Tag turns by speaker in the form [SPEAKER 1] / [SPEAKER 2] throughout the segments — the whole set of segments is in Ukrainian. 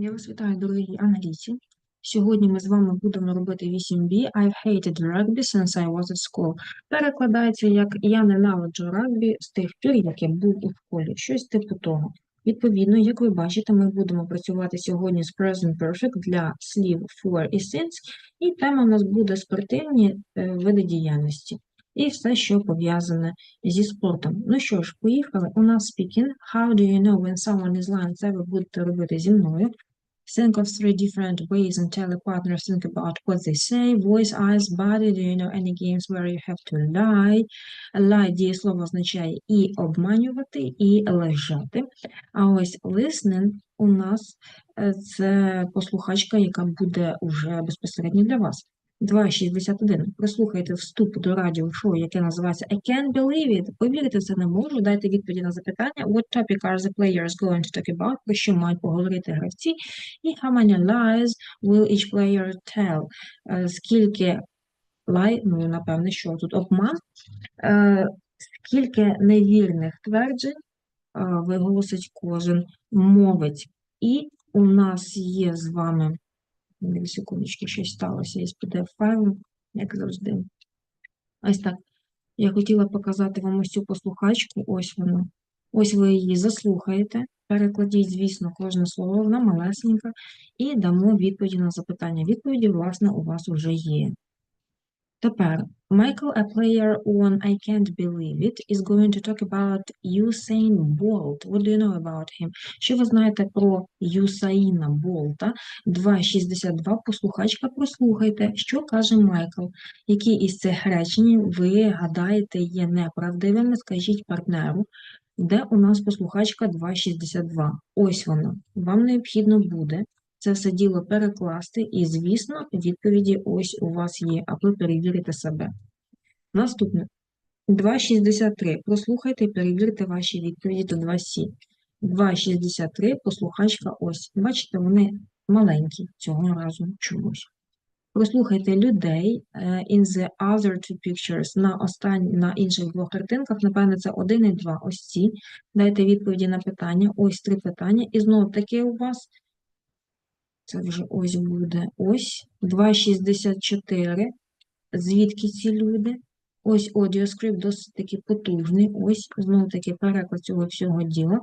[SPEAKER 1] Я вас вітаю, дорогі аналітики. Сьогодні ми з вами будемо робити 8B I've hated rugby since I was at school. Перекладається як Я ненавиджу регбі з тих пір, як я був у школі. Щось типу того. Відповідно, як ви бачите, ми будемо працювати сьогодні з Present Perfect для слів for і since, і тема у нас буде спортивні е, види діяльності. І все, що пов'язане зі спортом. Ну що ж, поїхали. У нас speaking. How do you know when someone is lying? Це ви будете робити зі мною. Think of three different ways and tell a partner think about what they say. Voice, eyes, body. Do you know any games where you have to lie? Lie дієслово означає і обманювати, і лежати. А ось listening у нас е, це послухачка, яка буде уже безпосередньо для вас. 2.61. Прослухайте вступ до радіошоу, яке називається I can't believe it. Повірити це не можу. Дайте відповіді на запитання. What topic are the players going to talk about? Про що мають поговорити гравці? І how many lies will each player tell? Е, Скільки лай, ну, напевне, що тут обман, Е, скільки невірних тверджень е, виголосить кожен мовець. І у нас є з вами секундочки, щось сталося із PDF-файлом, як завжди. Ось так. Я хотіла показати вам ось цю послухачку, ось вона. Ось ви її заслухаєте, перекладіть, звісно, кожне слово, вона малесенька, і дамо відповіді на запитання. Відповіді, власне, у вас вже є. Тепер, Michael, a player on I Can't Believe It, is going to talk about Usain Bolt. What do you know about him? Що ви знаєте про Юсаїна Болта? 2.62. Послухачка, прослухайте, що каже Майкл. Які із цих речень ви гадаєте є неправдивими? Скажіть партнеру. Де у нас послухачка 2.62? Ось вона. Вам необхідно буде це все діло перекласти, і, звісно, відповіді ось у вас є, аби перевірити себе. Наступне. 2.63. Прослухайте і перевірте ваші відповіді до 2.7. 2.63. Послухачка ось. Бачите, вони маленькі цього разу чомусь. Прослухайте людей е, in the other two pictures на останні, на інших двох картинках, напевне, це 1 і 2. Ось ці. Дайте відповіді на питання. Ось три питання. І знову таки у вас це вже ось буде ось 2,64. Звідки ці люди? Ось аудіоскрипт досить таки потужний. Ось знову таки переклад цього всього діла.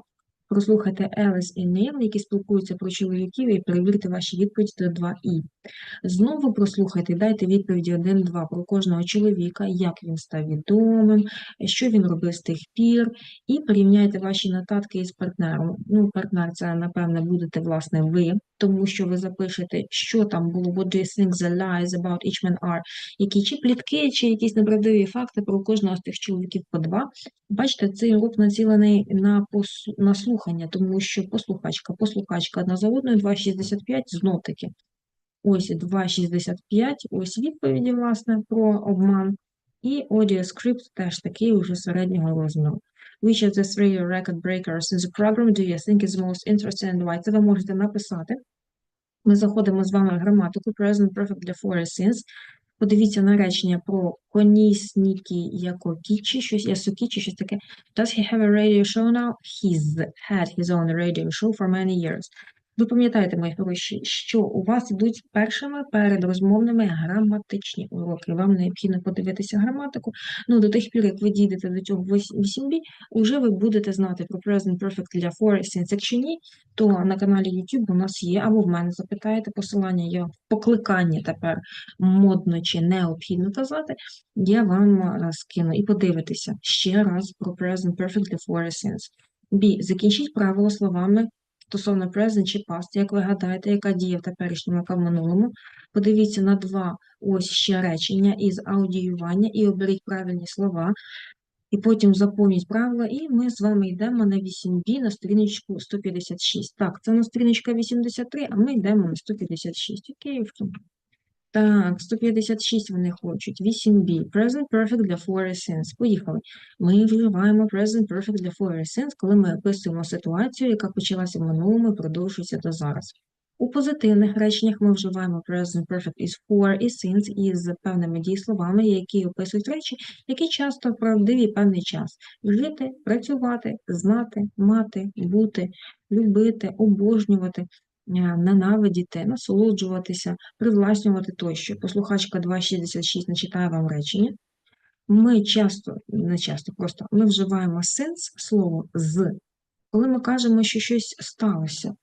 [SPEAKER 1] Прослухайте Елес і Нейл, які спілкуються про чоловіків, і перевірте ваші відповіді до 2І. Знову прослухайте, дайте відповіді 1-2 про кожного чоловіка, як він став відомим, що він робив з тих пір, і порівняйте ваші нотатки із партнером. Ну, партнер це, напевне, будете, власне, ви, тому що ви запишете, що там було, what do you think the lies about each man are, які чи плітки, чи якісь неправдиві факти про кожного з тих чоловіків по два. Бачите, цей урок націлений на, пос... на слухання, тому що послухачка, послухачка одна за одною, 2,65, знов таки. Ось 2,65, ось відповіді, власне, про обман. І аудіоскрипт теж такий уже середнього розміру. Which of the three record breakers in the program do you think is most interesting and why? Це ви можете написати. Ми заходимо з вами в граматику Present Perfect для for and since. Подивіться на речення про конісніки якокічі, щось ясокічі, щось таке. Does he have a radio show now? He's had his own radio show for many years. Ви пам'ятаєте, мої хороші, що у вас йдуть першими передрозмовними граматичні уроки. Вам необхідно подивитися граматику. Ну, до тих пір, як ви дійдете до цього 8b, вже ви будете знати про Present Perfect для for since. Якщо ні, то на каналі YouTube у нас є, або в мене запитаєте посилання, я в покликанні тепер модно чи необхідно казати, я вам е, скину і подивитися ще раз про Present Perfect для for since. B. Закінчіть правило словами стосовно present чи past, як ви гадаєте, яка дія в теперішньому, яка в минулому. Подивіться на два ось ще речення із аудіювання і оберіть правильні слова. І потім заповніть правила, і ми з вами йдемо на 8b на сторіночку 156. Так, це на сторіночка 83, а ми йдемо на 156. Окей, так, 156 вони хочуть. 8b. Present Perfect для for since. Поїхали. Ми вживаємо Present Perfect для for since, коли ми описуємо ситуацію, яка почалася в минулому і продовжується до зараз. У позитивних реченнях ми вживаємо Present Perfect із for і since із певними дієсловами, які описують речі, які часто правдиві певний час. Жити, працювати, знати, мати, бути, любити, обожнювати. Ненавидіти, насолоджуватися, привласнювати тощо. Послухачка 2.66 начитає вам речення. Ми часто, не часто, просто ми вживаємо сенс слово з, коли ми кажемо, що щось сталося.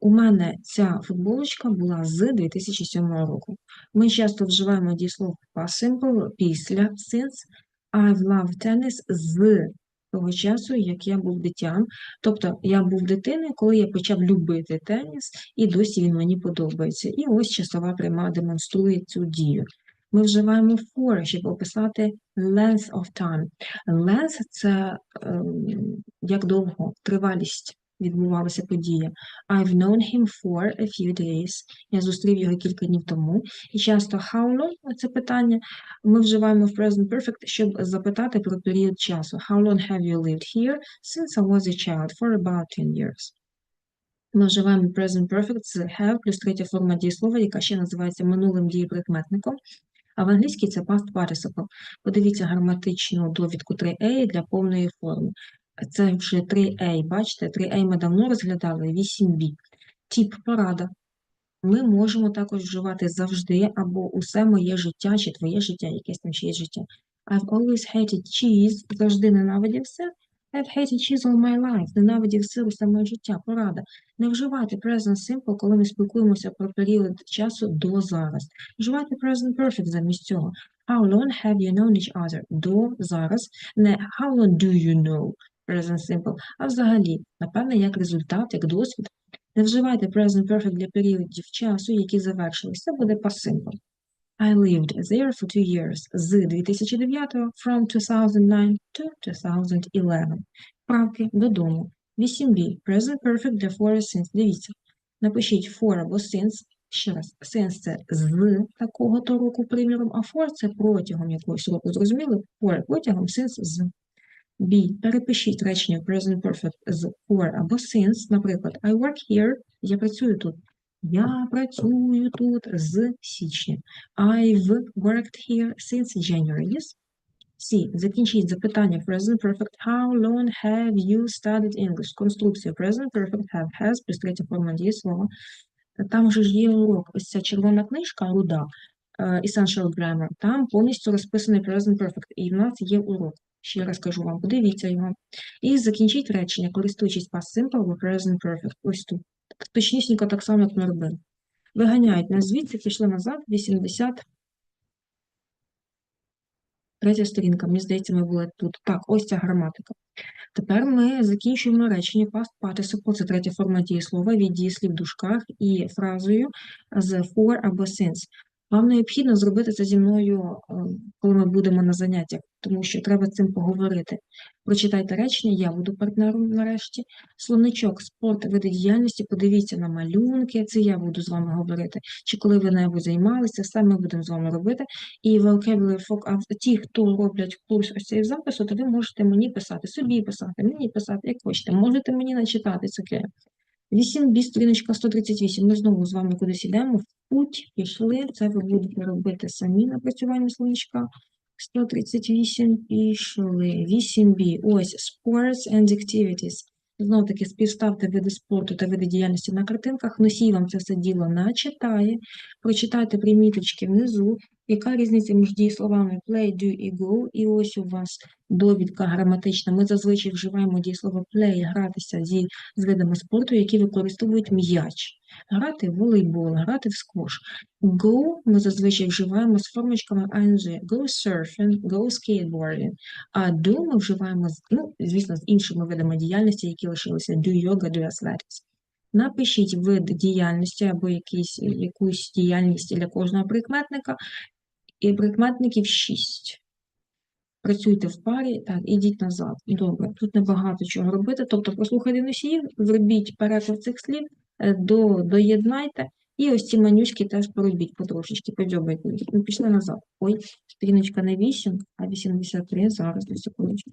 [SPEAKER 1] У мене ця футболочка була з 2007 року. Ми часто вживаємо дієслово past simple після since. I've loved tennis з того часу, як я був дитям. Тобто я був дитиною, коли я почав любити теніс, і досі він мені подобається. І ось часова пряма демонструє цю дію. Ми вживаємо for, щоб описати length of time. Length – це е, як довго, тривалість відбувалася подія. I've known him for a few days. Я зустрів його кілька днів тому. І часто how long – це питання ми вживаємо в present perfect, щоб запитати про період часу. How long have you lived here? Since I was a child, for about 10 years. Ми вживаємо present perfect з have плюс третя форма дієслова, яка ще називається минулим дієприкметником. А в англійській це past participle. Подивіться граматичну довідку 3a для повної форми. Це вже 3a, бачите, 3a ми давно розглядали, 8b. Тип порада. Ми можемо також вживати завжди або усе моє життя, чи твоє життя, якесь там ще життя. I've always hated cheese, завжди ненавидів сир. I've hated cheese all my life, ненавидів сир усе моє життя, порада. Не вживайте present simple, коли ми спілкуємося про період часу до зараз. Вживайте present perfect замість цього. How long have you known each other? До зараз. Не how long do you know? Present simple. А взагалі, напевне, як результат, як досвід. Не вживайте present perfect для періодів часу, які завершились. Це буде past simple. I lived there for two years з 2009 from 2009 to 2011. Правки додому. 8b. Present perfect для for і since. Дивіться. Напишіть for або since. Ще раз, since – це з такого-то року, приміром, а for – це протягом якогось року. Зрозуміли? For протягом, since з. B. Перепишіть речення present perfect з for або since. Наприклад, I work here. Я працюю тут. Я працюю тут з січня. I've worked here since January. Yes? C. Закінчіть запитання present perfect. How long have you studied English? Конструкція present perfect have has плюс третя форма дієслова. Там же ж є урок. Ось ця червона книжка, руда, е, Essential Grammar. Там повністю розписаний present perfect. І в нас є урок. Ще раз кажу вам, подивіться його. І закінчіть речення, користуючись past simple або present perfect. Ось тут. Точнісінько так само, як ми робили. Виганяють нас звідси, пішли назад, 80. Третя сторінка, мені здається, ми були тут. Так, ось ця граматика. Тепер ми закінчуємо речення past participle, це третя форма дієслова від дієслів в дужках і фразою з for або since. Вам необхідно зробити це зі мною, е, коли ми будемо на заняттях, тому що треба з цим поговорити. Прочитайте речення, я буду партнером нарешті. Словничок, спорт, види діяльності, подивіться на малюнки, це я буду з вами говорити. Чи коли ви небудь займалися, все ми будемо з вами робити. І vocabulary а ті, хто роблять курс ось цей запису, то ви можете мені писати, собі писати, мені писати, як хочете. Можете мені начитати це. 8b, сторіночка 138. Ми знову з вами кудись йдемо. В путь пішли. Це ви будете робити самі напрацювання словничка. 138 пішли. 8b. Ось sports and activities. Знову таки, співставте види спорту та види діяльності на картинках. Носій вам це все діло начитає. Прочитайте приміточки внизу. Яка різниця між дієсловами play, do і go? І ось у вас довідка граматична. Ми зазвичай вживаємо дієслово play, гратися зі з видами спорту, які використовують м'яч. Грати в волейбол, грати в сквош. Go ми зазвичай вживаємо з формочками ing. Go surfing, go skateboarding. А do ми вживаємо, ну, звісно, з іншими видами діяльності, які лишилися do yoga, do athletics. Напишіть вид діяльності або якийсь, якусь діяльність для кожного прикметника, і прикметників 6. Працюйте в парі, так, ідіть назад. Добре, тут небагато чого робити. Тобто, послухайте носіїв, зробіть переклад цих слів, е, до, доєднайте, і ось ці манючки теж поробіть потрошечки, подьобайте. Ну, Пішли назад. Ой, сторіночка не 8, а 83. Зараз, дві секундочки.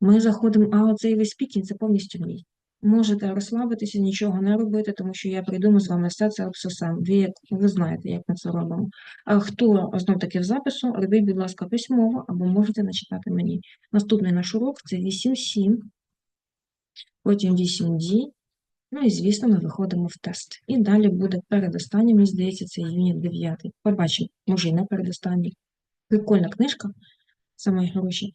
[SPEAKER 1] Ми заходимо, а оцей весь спікінг це повністю мій. Можете розслабитися, нічого не робити, тому що я прийду з вами все це обсосам. Ви, ви знаєте, як ми це робимо. А хто знов таки в запису, робіть, будь ласка, письмово або можете начитати мені. Наступний наш урок це 8.7, потім 8D, Ну і, звісно, ми виходимо в тест. І далі буде передостанній, мені здається, це юніт 9. Побачимо, може і не передостанній. Прикольна книжка, саме гроші.